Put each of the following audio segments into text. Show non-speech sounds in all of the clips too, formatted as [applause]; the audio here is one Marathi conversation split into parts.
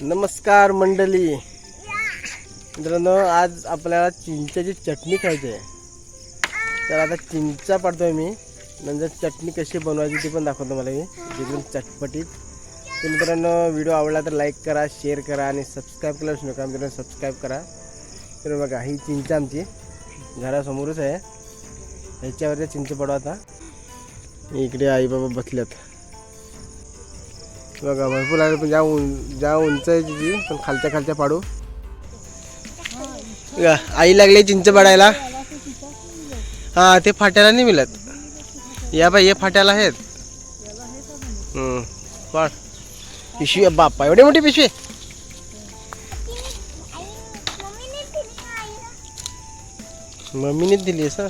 नमस्कार मंडळी. मित्रांनो आज आपल्याला चिंच्याची चटणी खायची आहे. तर आता चिंचा पाडतोय मी. नंतर चटणी कशी बनवायची ती पण दाखवतो मला मी. एकदम चटपटीत. तर मित्रांनो व्हिडिओ आवडला तर लाईक करा शेअर करा आणि सबस्क्राईब केलं नका. मित्रांनो सबस्क्राईब करा. तर बघा ही चिंचा आमची घरासमोरच आहे. ह्याच्यावरती चिंच पडवा आता. इकडे आई बाबा बसल्यात बघा भरपूर आहे. पण ज्या उं ज्या उंच आहे तिची पण खालच्या खालच्या पाडू. आई लागली चिंच पाडायला. हा ते फाट्याला नाही मिळत. या बाई हे फाट्याला आहेत. पाड. पिशवी बाप्पा एवढी मोठी पिशवी मम्मीनेच दिली सर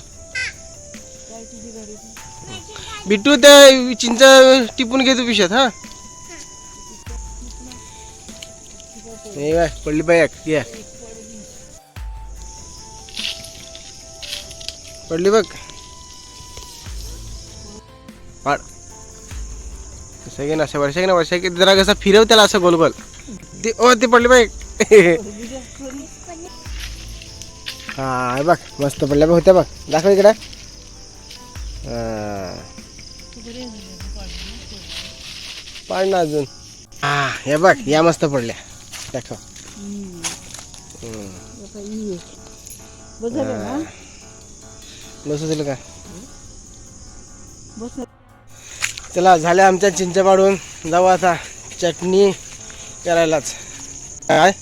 बिट्टू ते चिंच टिपून घे तू पिशात हा? नाही बाय पडली बाय एक ये पडली बघ पाड असं घे ना असं वर्षा घे ना वर्षा की जरा कसं फिरव त्याला असं गोल गोल. ते ओ ते पडली बाय [laughs] हा हे बघ मस्त पडल्या बघ होत्या बघ. दाखव इकडे. हा. पाड ना अजून. हा हे बघ या मस्त पडल्या. दाखव हम्म. बसू दिलं का चला झाल्या आमच्या चिंच पाडून. जाऊ आता. चटणी करायलाच. काय?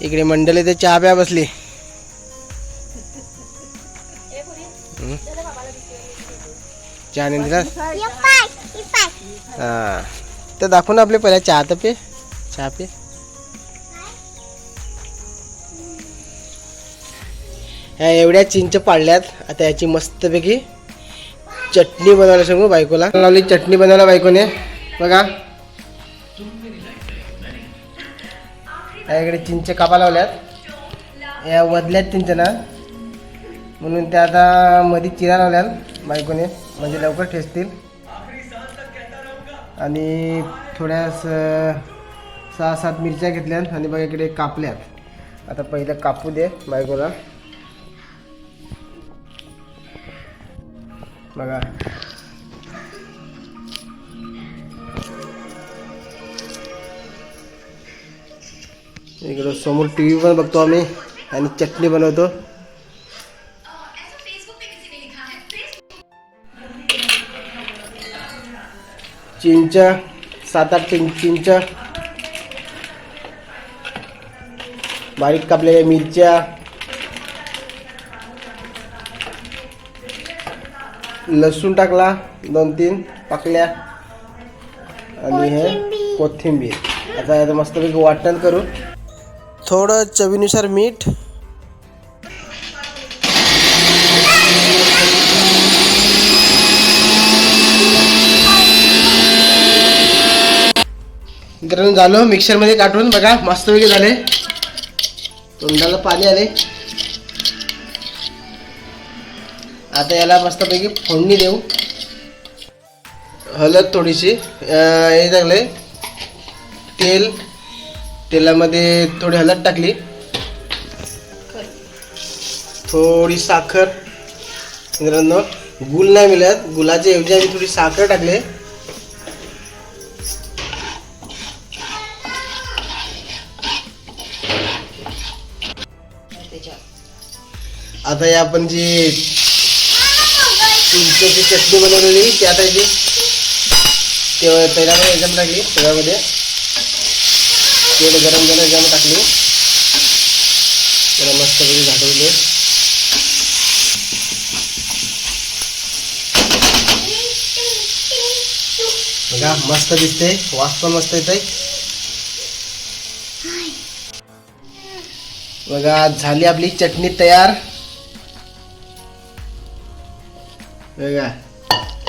इकडे मंडळी ते चहा प्या बसली. [laughs] चहा नाही दिला हा. तर दाखवून आपले पहिला चहा तर पे. चहा पे. ह्या एवढ्या चिंच पाडल्यात. आता याची मस्तपैकी चटणी बनवायला सांगू बायकोला. लावली चटणी बनवायला बायकोने. बघा. या इकडे चिंच कापा लावल्यात. या वदल्यात चिंच ना म्हणून त्या आता मध्ये चिरा लावल्यात बायकोने. म्हणजे लवकर ठेचतील. आणि थोड्या स- सहा सात मिरच्या घेतल्यात आणि बघा इकडे कापल्यात. आता पहिलं कापू दे बायकोला. बघा. इकडं समोर टी व्ही पण बघतो आम्ही आणि चटणी बनवतो. चिंच सात आठ चिं चिंच. बारीक कापलेल्या मिरच्या. लसूण टाकला दोन तीन पाकल्या. आणि हे कोथिंबीर. आता याचं मस्तपैकी वाटण करू. थोडं चवीनुसार मीठ मित्रांनो झालं. मिक्सरमध्ये काढून बघा मस्तपैकी झाले. तोंडाला पाणी आले. आता याला मस्तपैकी फोडणी देऊ. हलद थोडीशी हे टाकले तेल. तेलामध्ये थोडी हलद टाकली. थोडी साखर. मित्रांनो गुल नाही मिळत. गुलाच्या ऐवजी आम्ही थोडी साखर टाकले. आता या आपण जी चिंचेची चटणी बनवलेली ती आता जी तेव्हा तेलामध्ये एकदम टाकली तेलामध्ये तेल गरम झालं एकदम टाकली. त्याला मस्तपैकी झाडवले. बघा मस्त दिसते. वास पण मस्त येत आहे बघा झाली आपली चटणी तयार. 여 기.